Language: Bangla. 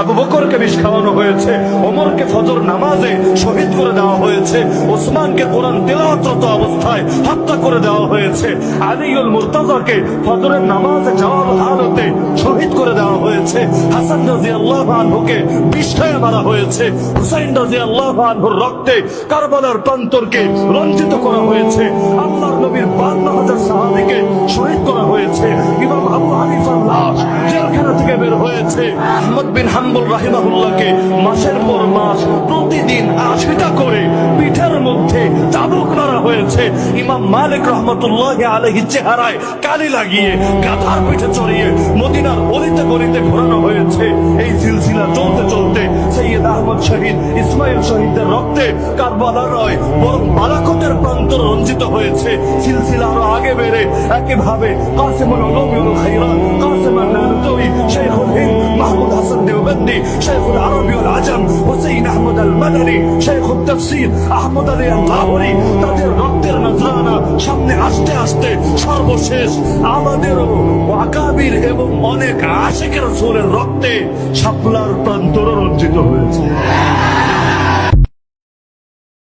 আবু বকরকে বিষ খাওয়ানো হয়েছে, ওমরকে ফজর নামাজে শহীদ করে দেওয়া হয়েছে, ওসমানকে কোরআন তেলাওয়াতরত অবস্থায় হত্যা করে দেওয়া হয়েছে, আলিউল মুর্তাজাকে ফজরের নামাজে যাওয়ার হালতে শহীদ করে দেওয়া হয়েছে, হাসান রাজি আল্লাহ আনহুকে বিষ খাইয়ে মারা হয়েছে, হুসাইন রাজি আল্লাহ আনহুর রক্তে কারবালার প্রান্তরকে রঞ্জিত করা হয়েছে, আল্লাহর নবীর বান্ন হাজার সাহাবিকে শহীদ করা হয়েছে আহমদ বিন হাম্বল রাহিমাহুল্লাহকে মাসের পর মাস প্রতিদিন আশিটা করে পিঠের মধ্যে চাবুক মারা হয়েছে। ইমাম মালিক রহমতুল্লাহ আলহি চেহারায় কালি লাগিয়ে, গাধার পিঠে চড়িয়ে মদিনার অলিতে গলিতে ঘোরানো হয়েছে। এই সিলসিলা চলতে চলতে সৈয়দ আহমদ শহীদ ইসমাইল শহীদদের রক্তে কারবালা নয় বরং বালাকতের প্রান্ত রঞ্জিত হয়েছে। সিলসিলা আরও আগে বেড়ে একইভাবে কাসিমুল উলুমিউল খাইরাত কাসিম হাসান شيخ العربي والعجم حسين احمد المدني شيخ التفسير احمد আলী আল্লাহরি, তাদের রক্তের নজরানা সামনে আসতে আসতে সর্বশেষ আমাদেরও ওয়াকাবির এবং অনেক আশেকের সোরের রক্তে শাপলার প্রান্তর রঞ্জিত হয়েছে।